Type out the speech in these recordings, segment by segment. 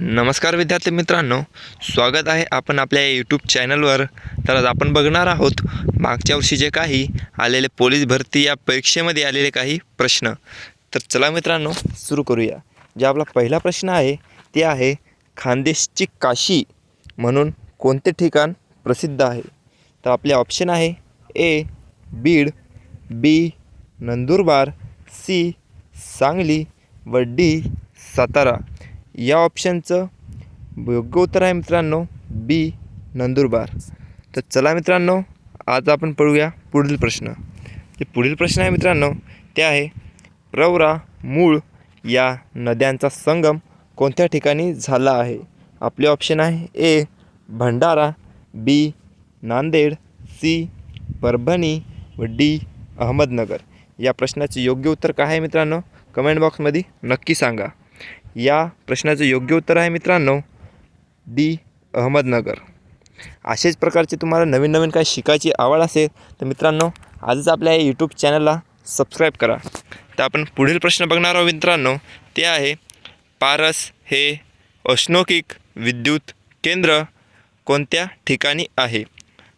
नमस्कार विद्यार्थी मित्रांनो स्वागत आहे आपण आपल्या यूट्यूब चॅनलवर तर आज आपण बघणार आहोत मागच्या वर्षी जे काही आलेले पोलीस भरती या परीक्षेमध्ये आलेले काही प्रश्न. तर चला मित्रांनो सुरू करूया. जे आपला पहिला प्रश्न आहे ते आहे खानदेशची काशी म्हणून कोणते ठिकाण प्रसिद्ध आहे? तर आपले ऑप्शन आहे A Beed B Nandurbar C Sangli व डी सातारा. या ऑप्शनचं योग्य उत्तर आहे मित्रांनो बी नंदुरबार. तर चला मित्रांनो आज आपण पळूया पुढील प्रश्न. जे पुढील प्रश्न आहे मित्रांनो ते आहे प्रवरा मूळ या नद्यांचा संगम कोणत्या ठिकाणी झाला आहे? आपले ऑप्शन आहे A Bhandara B Nanded C Parbhani व डी अहमदनगर. या प्रश्नाचे योग्य उत्तर काय आहे मित्रांनो? कमेंट बॉक्समध्ये नक्की सांगा. या प्रश्नाचं योग्य उत्तर आहे मित्रांनो डी अहमदनगर. असेच प्रकारचे तुम्हाला नवीन नवीन काही शिकायची आवड असेल तर मित्रांनो आजच आपल्या या यूट्यूब चॅनलला सबस्क्राईब करा. तर आपण पुढील प्रश्न बघणार आहोत मित्रांनो ते आहे पारस हे औष्णोकिक विद्युत केंद्र कोणत्या ठिकाणी आहे?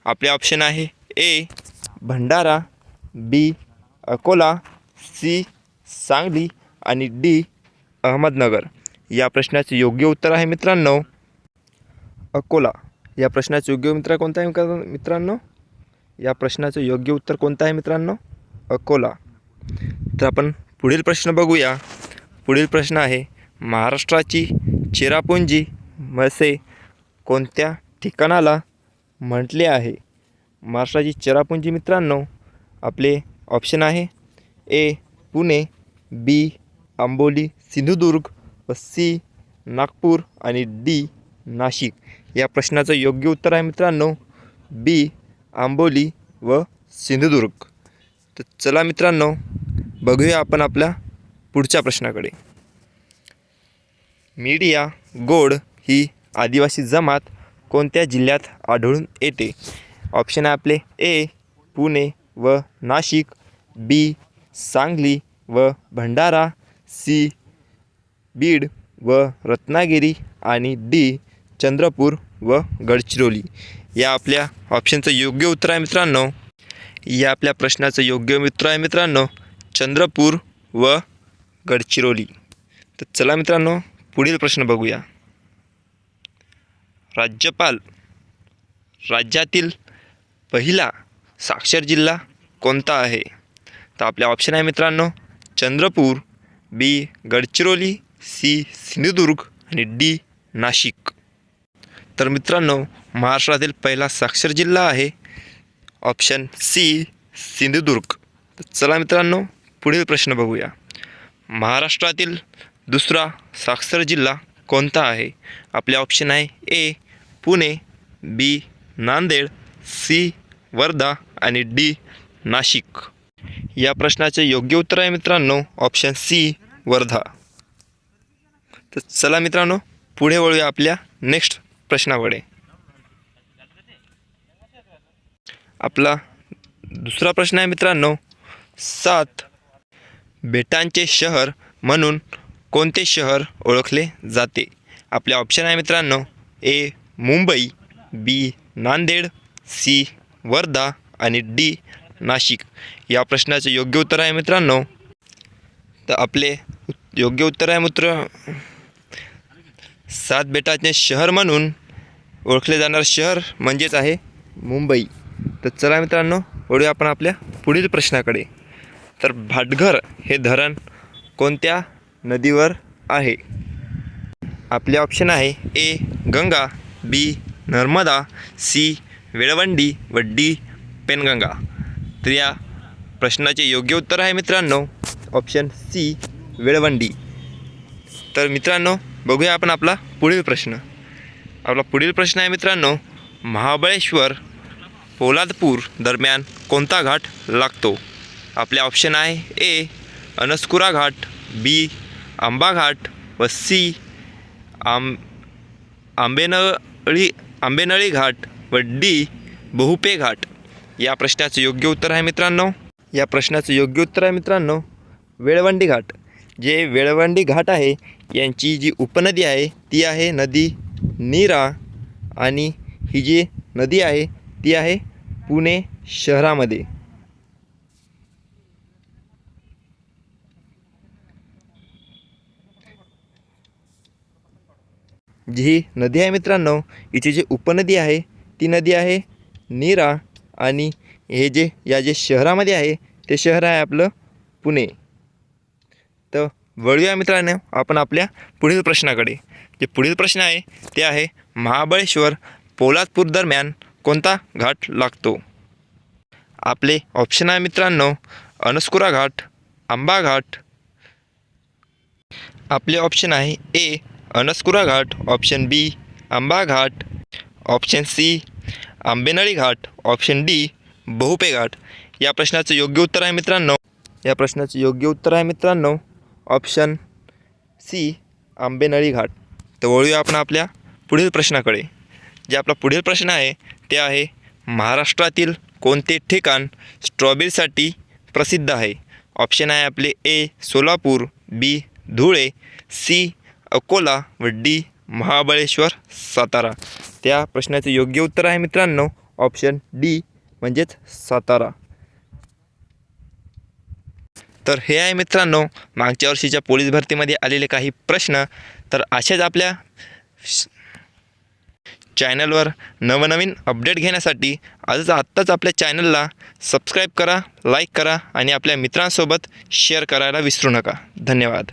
आपले ऑप्शन आहे A Bhandara B Akola C Sangli आणि डी अहमदनगर. या प्रश्नाचे योग्य उत्तर आहे मित्रांनो. अकोला या प्रश्नाचे योग्य मित्र कोणतं आहे मित्र- मित्रांनो? या प्रश्नाचं योग्य उत्तर कोणतं आहे मित्रांनो? अकोला. तर आपण पुढील प्रश्न बघूया. पुढील प्रश्न आहे महाराष्ट्राची चेरापुंजी मसे कोणत्या ठिकाणाला म्हटले आहे? महाराष्ट्राची चेरापुंजी मित्रांनो आपले ऑप्शन आहे ए पुणे बी आंबोली सिंधुदुर्ग व सी नागपूर आणि डी नाशिक. या प्रश्नाचं योग्य उत्तर आहे मित्रांनो. बी आंबोली व सिंधुदुर्ग. तर चला मित्रांनो बघूया आपण आपल्या पुढच्या प्रश्नाकडे. मीडिया गोड ही आदिवासी जमात कोणत्या जिल्ह्यात आढळून येते? ऑप्शन आहे आपले ए पुणे व नाशिक बी सांगली व भंडारा सी बीड व रत्नागिरी आणि डी चंद्रपूर व गडचिरोली या आपल्या ऑप्शनचं योग्य उत्तर आहे मित्रांनो. या आपल्या प्रश्नाचं योग्य मित्र आहे मित्रांनो चंद्रपूर व गडचिरोली. तर चला मित्रांनो पुढील प्रश्न बघूया. राज्यपाल राज्यातील पहिला साक्षर जिल्हा कोणता आहे? तर आपले ऑप्शन आहे मित्रांनो चंद्रपूर बी गडचिरोली सी सिंधुदुर्ग आणि डी नाशिक. तर मित्रांनो महाराष्ट्रातील पहिला साक्षर जिल्हा आहे ऑप्शन सी सिंधुदुर्ग. तर चला मित्रांनो पुढील प्रश्न बघूया. महाराष्ट्रातील दुसरा साक्षर जिल्हा कोणता आहे? आपले ऑप्शन आहे A Pune B Nanded C Wardha आणि डी नाशिक. या प्रश्नाचे योग्य उत्तर आहे मित्रांनो ऑप्शन सी वर्धा. तर चला मित्रांनो पुढे वळूया आपल्या नेक्स्ट प्रश्नाकडे. आपला दुसरा प्रश्न आहे मित्रांनो सात बेटांचे शहर म्हणून कोणते शहर ओळखले जाते? आपले ऑप्शन आहे मित्रांनो A Mumbai B Nanded C Wardha आणि डी नाशिक. या प्रश्नाचे योग्य उत्तर आहे मित्रांनो. तर आपले योग्य उत्तर आहे मित्र सात बेटाचे शहर म्हणून ओळखले जाणारं शहर म्हणजेच आहे मुंबई. तर चला मित्रांनो वळूया आपण आपल्या पुढील प्रश्नाकडे. तर भाटघर हे धरण कोणत्या नदीवर आहे? आपले ऑप्शन आहे A Ganga B Narmada C Velvandi व डी पेनगंगा. तर या प्रश्नाचे योग्य उत्तर आहे मित्रांनो ऑप्शन सी वेळवंडी. तर मित्रांनो बघूया आपण आपला पुढील प्रश्न. आपला पुढील प्रश्न आहे मित्रांनो महाबळेश्वर पोलादपूर दरम्यान कोणता घाट लागतो? आपले ऑप्शन आहे ए अनस्कुरा घाट बी आंबा घाट व सी आम आंबेनळी आंबेनळी घाट व डी बहुपे घाट. या प्रश्नाचं योग्य उत्तर आहे मित्रांनो. या प्रश्नाचं योग्य उत्तर आहे मित्रांनो वेळवंडी घाट. जे वेळवंडी घाट आहे यांची जी उपनदी आहे ती आहे नदी नीरा आणि ही जी नदी आहे ती आहे पुणे शहरामध्ये. जी ही नदी आहे मित्रांनो हिची जी उपनदी आहे ती नदी आहे नीरा आणि हे जे या जे शहरामध्ये आहे ते शहर आहे आपलं पुणे. तर वळूया मित्रांनो आपण आपल्या पुढील प्रश्नाकडे. जे पुढील प्रश्न आहे ते आहे महाबळेश्वर पोलादपूर दरम्यान कोणता घाट लागतो? आपले ऑप्शन आहे मित्रांनो अनस्कुरा घाट आंबा घाट. आपले ऑप्शन आहे ए अनस्कुरा Ghat option B Amba Ghat. Option C Ambenali Ghat option D Bahupe Ghat. या प्रश्नाचं योग्य उत्तर आहे मित्रांनो. या प्रश्नाचं योग्य उत्तर आहे मित्रांनो ऑप्शन सी आंबेनळी घाट. तर वळूया आपण आपल्या पुढील प्रश्नाकडे. जे आपला पुढील प्रश्न आहे ते आहे महाराष्ट्रातील कोणते ठिकाण स्ट्रॉबेरीसाठी प्रसिद्ध आहे? ऑप्शन आहे आपले A Solapur B Dhule C Akola व डी महाबळेश्वर सातारा. त्या प्रश्नाचं योग्य उत्तर आहे मित्रांनो ऑप्शन डी म्हणजेच सातारा. तर हे आहे मित्रांनो मागच्या वर्षीच्या पोलीस भरतीमध्ये आलेले काही प्रश्न. तर असेच आपल्या श- चॅनलवर नवनवीन अपडेट घेण्यासाठी आजच आत्ताच आपल्या चॅनलला सबस्क्राईब करा लाईक करा आणि आपल्या मित्रांसोबत शेअर करायला विसरू नका. धन्यवाद.